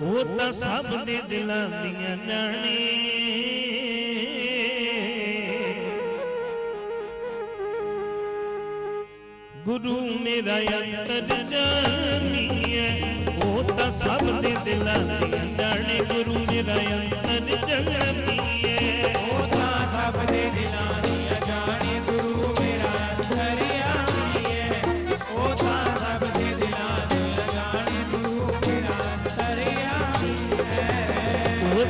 ਉਹ ਤਾਂ ਸਭ ਦੇ ਦਿਲਾਂ ਦੀਆਂ ਜਾਣੇ ਗੁਰੂ ਮੇਰਾ ਅੰਤਰ ਜਾਮੀਏ ਉਹ ਤਾਂ ਸਭ ਦੇ ਦਿਲਾਂ ਦੀਆਂ ਜਾਣੇ ਗੁਰੂ ਮੇਰਾ ਅੰਤਰ ਜਾਮੀਏ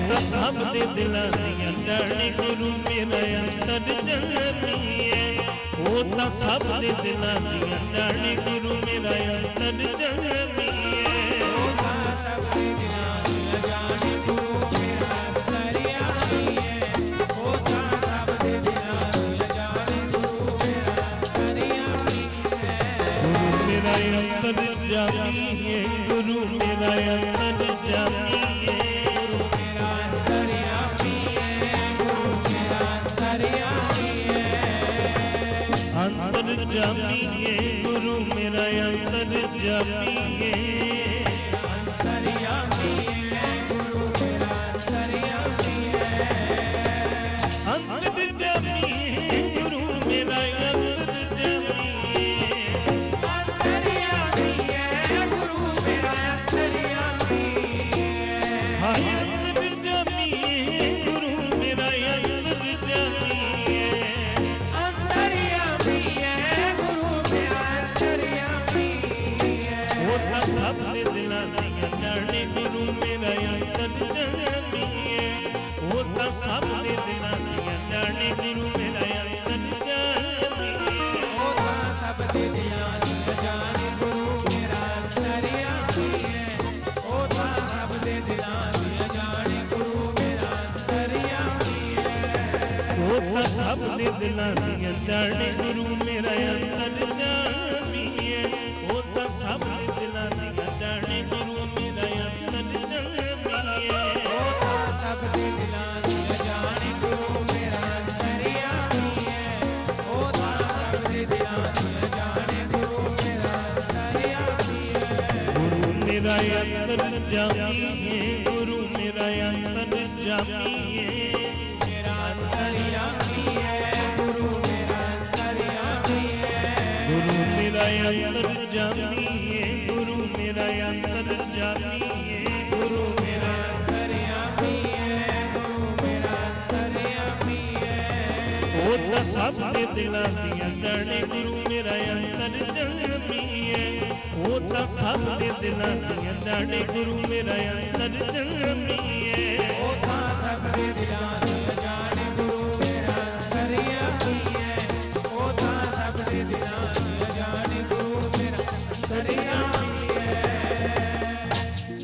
ਸਭ ਦੇ ਦਿਲਾਂ ਦੀਆਂ ਜਾਣੇ ਗੁਰੂ ਮੇਰਾ ਅੰਤਰ ਜਾਮੀਏ ਉਹ ਤਾਂ ਸਭ ਦੇ ਦਿਲਾਂ ਦੀਆਂ ਜਾਣੇ ਗੁਰੂ ਮੇਰਾ ਅੰਤਰ ਜਾਮੀਏ ਉਹ ਤਾਂ ਸਭ ਦੇ ਦਿਲਾਂ ਦੀਆਂ ਜਾਣੇ ਗੁਰੂ ਮੇਰਾ ਅੰਤਰਿਆਮੀਏ ਉਹ ਤਾਂ ਸਭ ਦੇ ਦਿਲਾਂ ਦੀਆਂ ਜਾਣੇ ਗੁਰੂ ਮੇਰਾ ਅੰਤਰਿਆਮੀਏ ਗੁਰੂ ਮੇਰਾ ਅੰਤਰ ਜਾਮੀਏ ਗੁਰੂ ਮੇਰਾ ਅੰਤਰ ਜਾਮੀਏ ਅੰਤਰ ਜਾਮੀਏ, ਗੁਰੂ ਮੇਰਾ ਅੰਤਰ ਜਾਮੀਏ ਅੰਤਰਿਆਮੀਏ ਗੁਰੂ ਮੇਰਾ ਅੰਤਰਿਆਮੀਏ ਅੰਤਰ ਜਾਮੀਏ ਗੁਰੂ ਮੇਰਾ ਅੰਤਰ ਜਾਮੀਏ ਅੰਤਰਿਆਮੀਏ ਗੁਰੂ ਮੇਰਾ ਅੰਤਰ ਜਾਮੀਏ ਸਭ ਦੇ ਦਿਲਾਂ ਦੀਆਂ ਜਾਣੇ ਗੁਰੂ ਮੇਰਾ ਅੰਤਰ ਜਾਮੀਏ ਉਹ ਤਾਂ ਸਭ ਦੇ ਦਿਲਾਂ ਦੀਆਂ ਜਾਣੇ ਗੁਰੂ ਮੇਰਾ ਅੰਤਰ ਜਾਮੀਏ ਉਹ ਤਾਂ ਸਭ ਦੇ ਦਿਲਾਂ ਦੀਆਂ ਜਾਣੇ ਗੁਰੂ ਮੇਰਾ ਅੰਤਰਿਆਮੀਏ ਉਹ ਤਾਂ ਸਭ ਦੇ ਦਿਲਾਂ ਦੀਆਂ ਜਾਣੇ ਗੁਰੂ ਮੇਰਾ ਅੰਤਰਿਆਮੀਏ ਅੰਤਰ ਜਾਮੀਏ ਗੁਰੂ ਮੇਰਾ ਅੰਤਰ ਜਾਮੀਏ ਗੁਰੂ ਮੇਰਾ ਅੰਤਰ ਜਾਮੀਏ ਸਭ ਦੇ ਦਿਲਾਂ ਦੀਆਂ ਜਾਣੇ ਗੁਰੂ ਮੇਰਾ ਅੰਤਰ ਜਾਮੀਏ ਉਹ ਤਾਂ ਸਭ ਦੇ ਦਿਲਾਂ ਦੀਆਂ ਜਾਣੇ ਗੁਰੂ ਮੇਰਾ ਅੰਤਰ ਜਾਮੀਏ ਉਹ